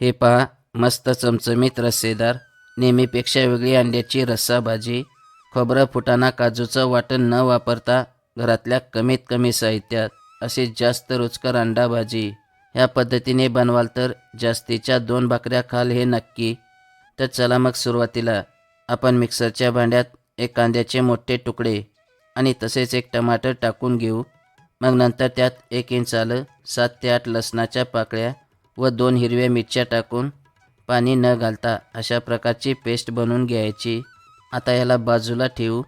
हे पहा मस्त चमचमीत रस्सेदार नेहमीपेक्षा वेगळी अंड्याची रस्सा भाजी खोबरं फुटाणा काजूचं वाटण न वापरता घरातल्या कमीत कमी साहित्यात अशी जास्त रुचकर अंडा भाजी. ह्या पद्धतीने बनवाल तर जास्तीच्या दोन भाकऱ्या खाल हे नक्की. तर चला मग सुरुवातीला. आपण मिक्सरच्या भांड्यात एक कांद्याचे मोठे तुकडे आणि तसेच एक टमाटर टाकून घेऊ. मग नंतर त्यात एक इंच आलं सात ते आठ लसणाच्या पाकळ्या व दोन हिरव्या मिरच्या टाकून पाणी न घालता अशा प्रकारची पेस्ट बनवून घ्यायची. आता याला बाजूला ठेवू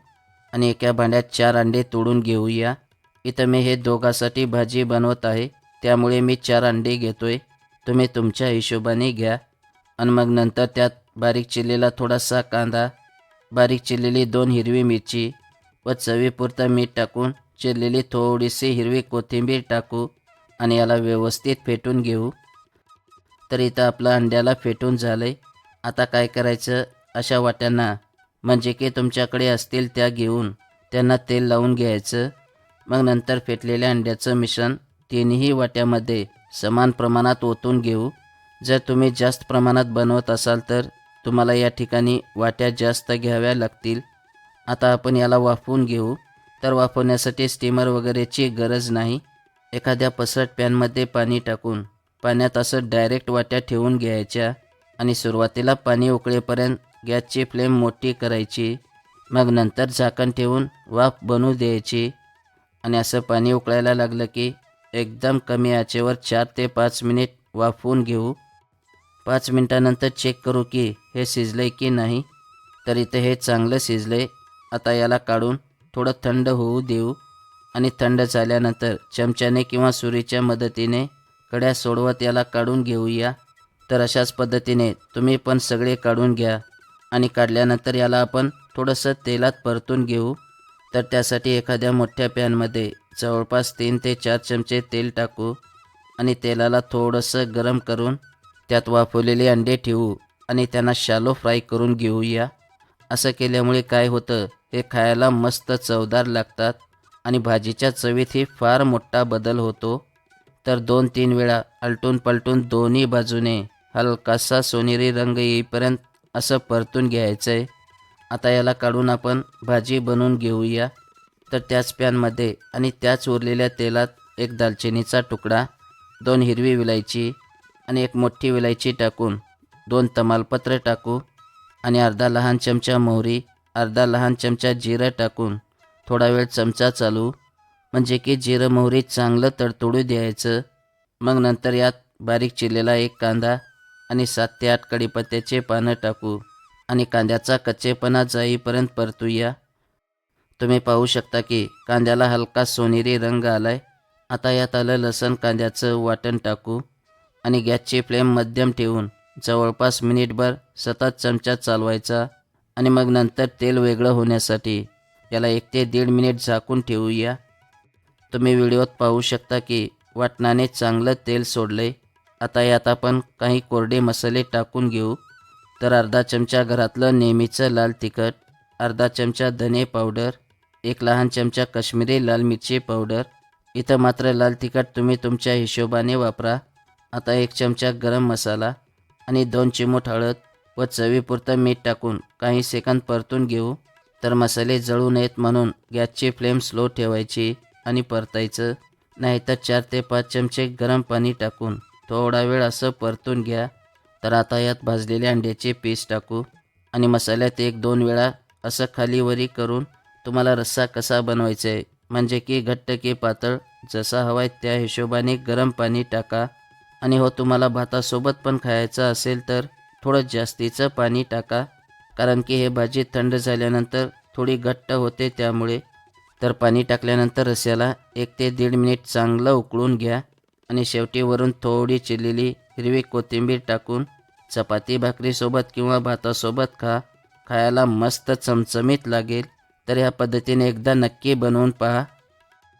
आणि एका भांड्यात चार अंडे तोडून घेऊया. इथं मी हे दोघासाठी भाजी बनवत आहे. त्यामुळे मी चार अंडे घेतोय. तुम्ही तुमच्या हिशोबाने घ्या. आणि मग नंतर त्यात बारीक चिरलेला थोडासा कांदा बारीक चिरलेली दोन हिरवी मिरची व चवीपुरतं मीठ टाकून चिरलेली थोडीशी हिरवी कोथिंबीर टाकू आणि याला व्यवस्थित फेटून घेऊ. तर इथं आपलं अंड्याला फेटून झालं आहे आता काय करायचं? अशा वाट्यांना म्हणजे की तुमच्याकडे असतील त्या घेऊन त्यांना तेल लावून घ्यायचं. मग नंतर फेटलेल्या अंड्याचं मिश्रण तिन्ही वाट्यामध्ये समान प्रमाणात ओतून घेऊ. जर तुम्ही जास्त प्रमाणात बनवत असाल तर तुम्हाला या ठिकाणी वाट्या जास्त घ्याव्या लागतील. आता आपण याला वाफवून घेऊ. तर वाफवण्यासाठी स्टीमर वगैरेची गरज नाही. एखाद्या पसरट पॅनमध्ये पाणी टाकून पाण्यात असं डायरेक्ट वाट्या ठेवून घ्यायच्या आणि सुरुवातीला पाणी उकळेपर्यंत गॅसची फ्लेम मोठी करायची. मग नंतर झाकण ठेवून वाफ बनवू द्यायची. आणि असं पाणी उकळायला लागलं की एकदम कमी आचेवर चार ते पाच मिनिट वाफवून घेऊ. पाच मिनटानंतर चेक करू की हे शिजलं आहे की नाही. तर इथं हे चांगलं शिजलं आहे आता याला काढून थोडं थंड होऊ देऊ. आणि थंड झाल्यानंतर चमच्याने किंवा सुरीच्या मदतीने कड्या सोडवत याला काढून घेऊया. तर अशाच पद्धतीने तुम्ही पण सगळे काढून घ्या. आणि काढल्यानंतर याला आपण थोडंसं तेलात परतून घेऊ. तर त्यासाठी एखाद्या मोठ्या पॅनमध्ये जवळपास तीन ते चार चमचे तेल टाकू. आणि तेलाला थोडंसं गरम करून त्यात वाफवलेले अंडे ठेवू. आणि त्यांना शालो फ्राय करून घेऊया. असं केल्यामुळे काय होतं हे खायला मस्त चवदार लागतात. आणि भाजीच्या चवीतही फार मोठा बदल होतो. तर दोन तीन वेळा आलटून पलटून दोन्ही बाजूने हलकासा सोनेरी रंग येईपर्यंत असं परतून घ्यायचं आहे आता याला काढून आपण भाजी बनवून घेऊया. तर त्याच पॅनमध्ये आणि त्याच उरलेल्या तेलात एक दालचिनीचा तुकडा दोन हिरवी विलायची आणि एक मोठी विलायची टाकून दोन तमालपत्र टाकू आणि अर्धा लहान चमचा मोहरी अर्धा लहान चमचा जिरं टाकून थोडा वेळ चमचा चालू म्हणजे की जिरं मोहरी चांगलं तडतोडू द्यायचं. मग नंतर यात बारीक चिरलेला एक कांदा आणि सात ते आठ कढीपत्त्याचे पानं टाकू आणि कांद्याचा कच्चेपणा जाईपर्यंत परतूया. तुम्ही पाहू शकता की कांद्याला हलका सोनेरी रंग आलाय. आता यात आलं लसण कांद्याचं वाटण टाकू आणि गॅसची फ्लेम मध्यम ठेवून जवळपास मिनिटभर सतत चमचा चालवायचा आणि मग नंतर तेल वेगळं होण्यासाठी याला एक ते दीड मिनिट झाकून ठेवूया. तुम्ही व्हिडिओत पाहू शकता की वाटणाने चांगलं तेल सोडले आता यात आपण काही कोरडे मसाले टाकून घेऊ. तर अर्धा चमचा घरातलं नेहमीचं लाल तिखट अर्धा चमचा धने पावडर एक लहान चमचा काश्मीरी लाल मिरची पावडर. इथं मात्र लाल तिखट तुम्ही तुमच्या हिशोबाने वापरा. आता एक चमचा गरम मसाला आणि दोन चिमूट हळद व चवीपुरतं मीठ टाकून काही सेकंद परतून घेऊ. तर मसाले जळू नयेत म्हणून गॅसची फ्लेम स्लो ठेवायची. आणि परतायचं. नाहीतर चार ते पाच चमचे गरम पाणी टाकून थोडा वेळ असं परतून घ्या. तर आता यात भाजलेल्या अंड्याचे पीस टाकू आणि मसाल्यात एक दोन वेळा असं खालीवरी करून तुम्हाला रस्सा कसा बनवायचा आहे म्हणजे की घट्ट की पातळ जसा हवा आहे त्या हिशोबाने गरम पाणी टाका. आणि हो तुम्हाला भातासोबत पण खायचं असेल तर थोडं जास्तीचं पाणी टाका कारण की हे भाजी थंड झाल्यानंतर थोडी घट्ट होते त्यामुळे तर पाणी टाकल्यानंतर रस्याला एक ते दीड मिनिट चांगलं उकळून घ्या आणि शेवटी वरून थोडी चिरलेली हिरवी कोथिंबीर टाकून चपाती भाकरीसोबत किंवा भातासोबत खा. खायला मस्त चमचमीत लागेल. तर ह्या पद्धतीने एकदा नक्की बनवून पहा.